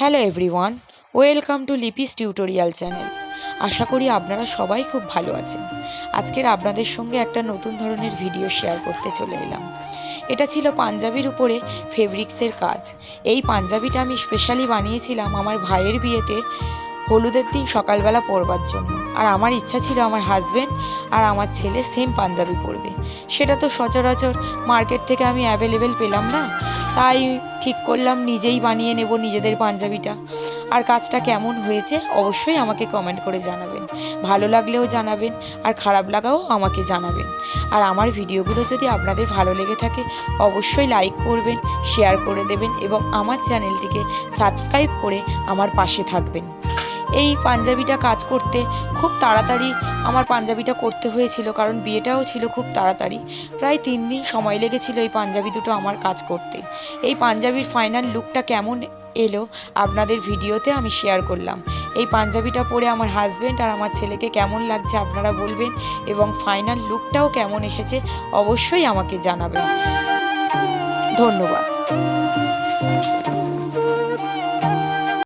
Hello everyone welcome to Lipi's tutorial channel আশা করি আপনারা সবাই খুব ভালো আছেন। আজকের আপনাদের সঙ্গে একটা নতুন ধরনের ভিডিও শেয়ার করতে চলে এলাম। এটা ছিল পাঞ্জাবির উপরে ফেব্রিক্সের কাজ। এই পাঞ্জাবিটা আমি স্পেশালি বানিয়েছিলাম আমার ভাইয়ের বিয়েতে হলুদের দিন সকালবেলা পরবার জন্য। আর আমার ইচ্ছা ছিল আমার হাজব্যান্ড আর আমার ছেলে সেম পাঞ্জাবি পরবে। সেটা তো সচরাচর মার্কেট থেকে আমি অ্যাভেলেবেল পেলাম না। তাই ঠিক করলাম, নিজেই বানিয়ে নেব নিজেদের পাঞ্জাবিটা। আর কাজটা কেমন হয়েছে অবশ্যই আমাকে কমেন্ট করে জানাবেন। ভালো লাগলেও জানাবেন, আর খারাপ লাগাও আমাকে জানাবেন। আর আমার ভিডিওগুলো যদি আপনাদের ভালো লেগে থাকে, অবশ্যই লাইক করবেন শেয়ার করে দেবেন এবং আমার চ্যানেলটিকে সাবস্ক্রাইব করে আমার পাশে থাকবেন। এই পাঞ্জাবিটা কাজ করতে খুব তাড়াতাড়ি আমার পাঞ্জাবিটা করতে হয়েছিল, কারণ বিয়েটাও ছিল খুব তাড়াতাড়ি। প্রায় তিন দিন সময় লেগেছিল এই পাঞ্জাবি দুটো আমার কাজ করতে। এই পাঞ্জাবির ফাইনাল লুকটা কেমন এলো আপনাদের ভিডিওতে আমি শেয়ার করলাম। এই পাঞ্জাবিটা পরে আমার হাজব্যান্ড আর আমার ছেলেকে কেমন লাগছে আপনারা বলবেন এবং ফাইনাল লুকটাও কেমন এসেছে অবশ্যই আমাকে জানাবেন। ধন্যবাদ।